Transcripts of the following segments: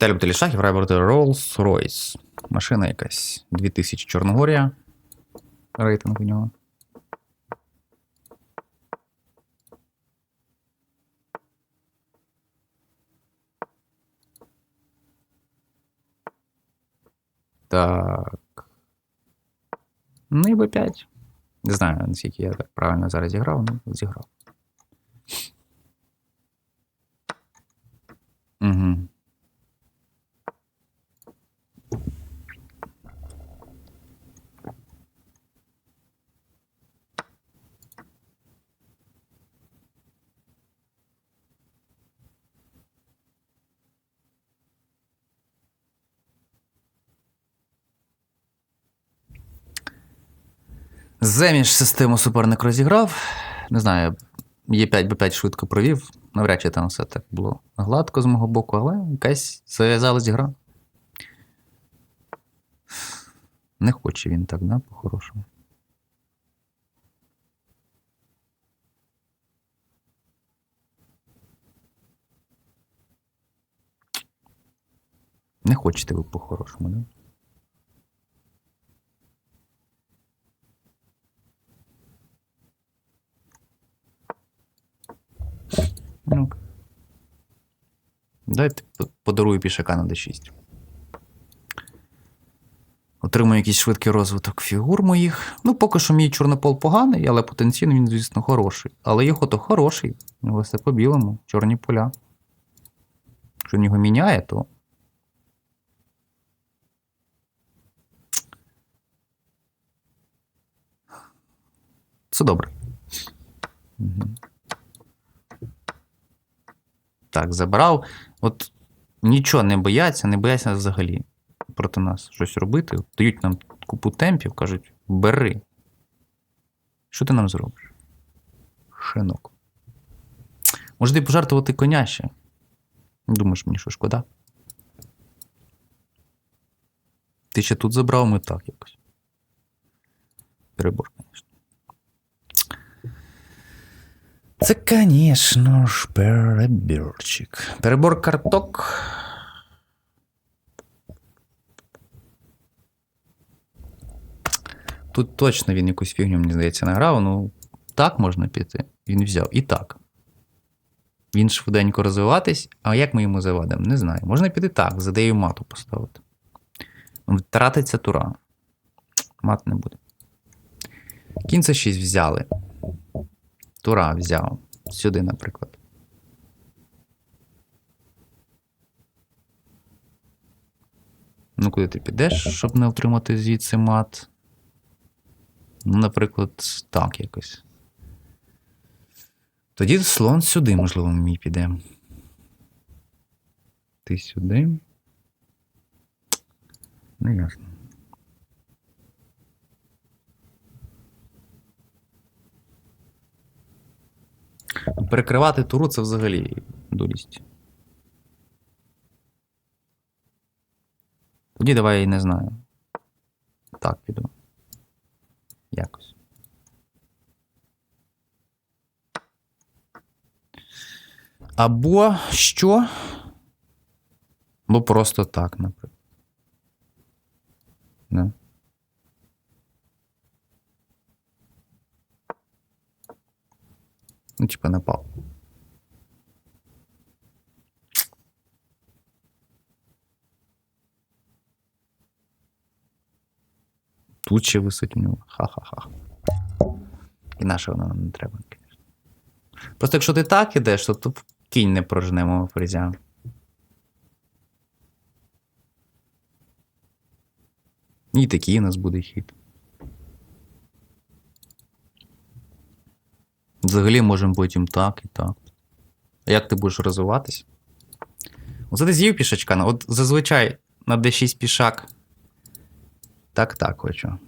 Телебтелі шахів грає проти Rolls-Royce. Машина якась. 2000 Чорногорія. Рейтинг у нього. Так. Ну і Б5. Не знаю, наскільки я так правильно зараз зіграв, ну зіграв. Угу. Земіж систему суперник розіграв. Не знаю, Е5, Б5 швидко провів. Навряд чи там все так було гладко з мого боку, але якась зав'язалась гра. Не хоче він так, да, по-хорошому. Не хочете ви по-хорошому, да? Ну. Дайте подарую пішака на d6. Отримую якийсь швидкий розвиток фігур моїх. Ну, поки що мій чорнопол поганий, але потенційно він, звісно, хороший. Але його то хороший. У все по-білому, чорні поля. Якщо він його міняє, то. Це добре. Угу. Так, забрав. От нічого не бояться, не бояться взагалі проти нас щось робити. Дають нам купу темпів, кажуть, бери. Що ти нам зробиш? Шинок. Може ти пожартувати коня ще? Думаєш, мені що шкода? Ти ще тут забрав, ми так якось. Перебор, звісно. Це, звісно ж, переборчик. Перебор карток. Тут точно він якусь фігню, мені здається, награв. Ну, так можна піти. Він взяв. І так. Він швиденько розвиватись, а як ми йому завадимо? Не знаю. Можна піти так, за ідею мату поставити. Втратиться тура. Мат не буде. Кінь це 6 взяли. Тура взяв. Сюди, наприклад. Ну, куди ти підеш, щоб не отримати звідси мат? Ну, наприклад, так якось. Тоді слон сюди, можливо, мій піде. Ти сюди. Не ясно. Перекривати туру це взагалі дурість. Тоді давай не знаю. Так піду. Якось. Або що? Або просто так, наприклад. Не. Ну, типа напав. Тут ще висить нього. Ха-ха-ха. І наше воно нам не треба, звісно. Просто якщо ти так ідеш, то тут кінь не прожне мого. І такий у нас буде хід. Взагалі можемо потім так і так. А як ти будеш розвиватись? Оце ти з'їв пішачка. ну, От зазвичай на D6 пішак. Так, так хочу.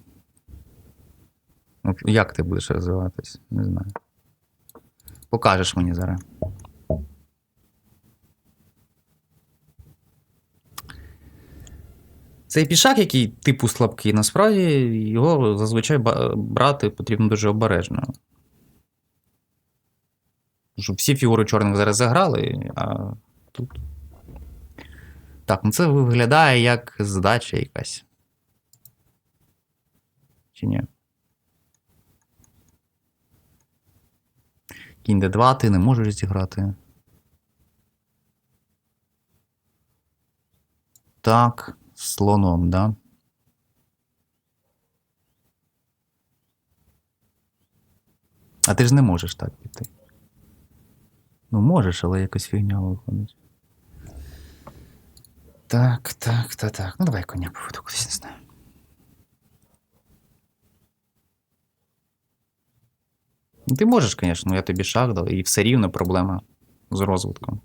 Ну, як ти будеш розвиватись? Не знаю. Покажеш мені зараз. Цей пішак, який типу слабкий, насправді його зазвичай брати потрібно дуже обережно. Щоб всі фігури чорних зараз заграли, а тут. Так, ну це виглядає як здача якась. Чи ні? Кінь Д2 ти не можеш зіграти. Так, слоном, да? А ти ж не можеш так піти. Ну, можеш, але якось фігня виходить. Так, так, так, так. Ну, давай коня поведу кудись, не знаю. Ну, Ти можеш, звісно, ну я тобі шах дав, і все рівно проблема з розвитком.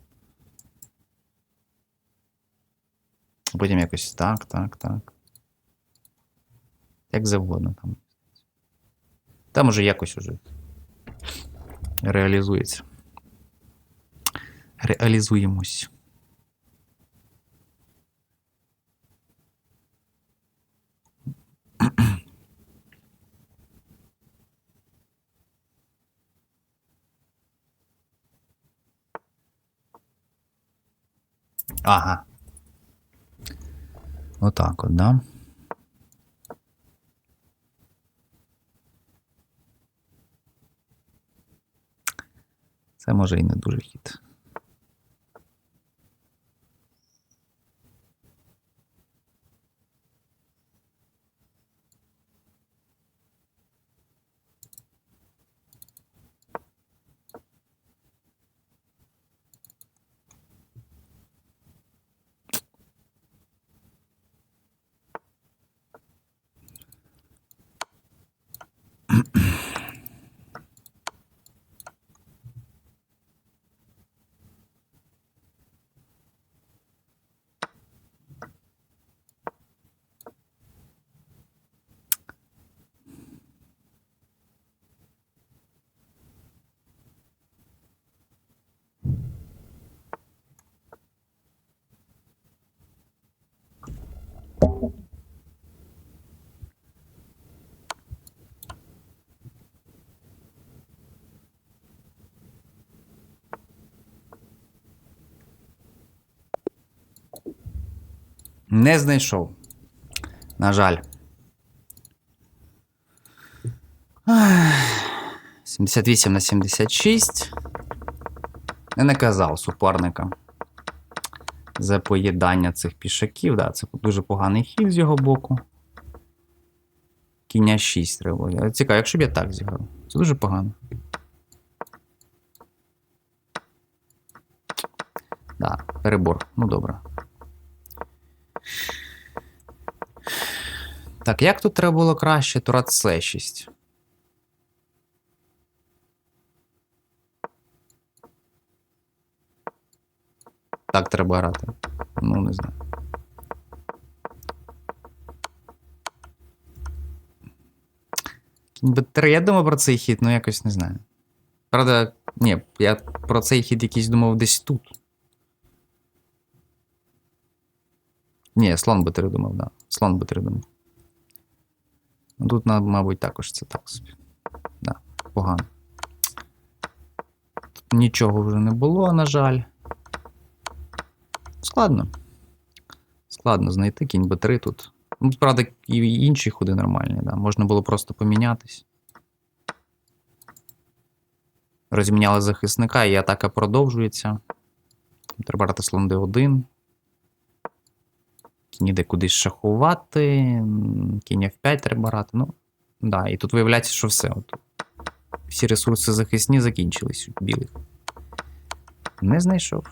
Потім якось так, так, так. Як завгодно там. Там уже якось уже реалізується. Реалізуємось. Ага. Отак от, да? Це може і не дуже хід. Не знайшов. На жаль. 78 на 76. Не наказав суперника за поїдання цих пішаків. Да, це дуже поганий хід з його боку. Кіння 6 треба. Цікаво, якщо б я так зіграв. Це дуже погано. Да, перебор. Ну добре. Так, як тут треба було краще? Турат С6. Так треба грати. Ну, не знаю. Б3, я думав про цей хід, ну якось не знаю. Правда, ні, я про цей хід якийсь думав десь тут. Ні, слон Б3 думав, да. Слон Б3 думав. Ну, Тут, мабуть, також це так собі. Да, погано. Тут нічого вже не було, на жаль. Складно. Складно знайти кінь Б3 тут. Ну, правда, і інші ходи нормальні, да. Можна було просто помінятись. Розміняли захисника, і атака продовжується. Треба брати слон Д1. Кінь іде кудись шахувати. Кінь F5 треба брати. Ну, да, і тут виявляється, що все. От. Всі ресурси захисні закінчились білих. Не знайшов.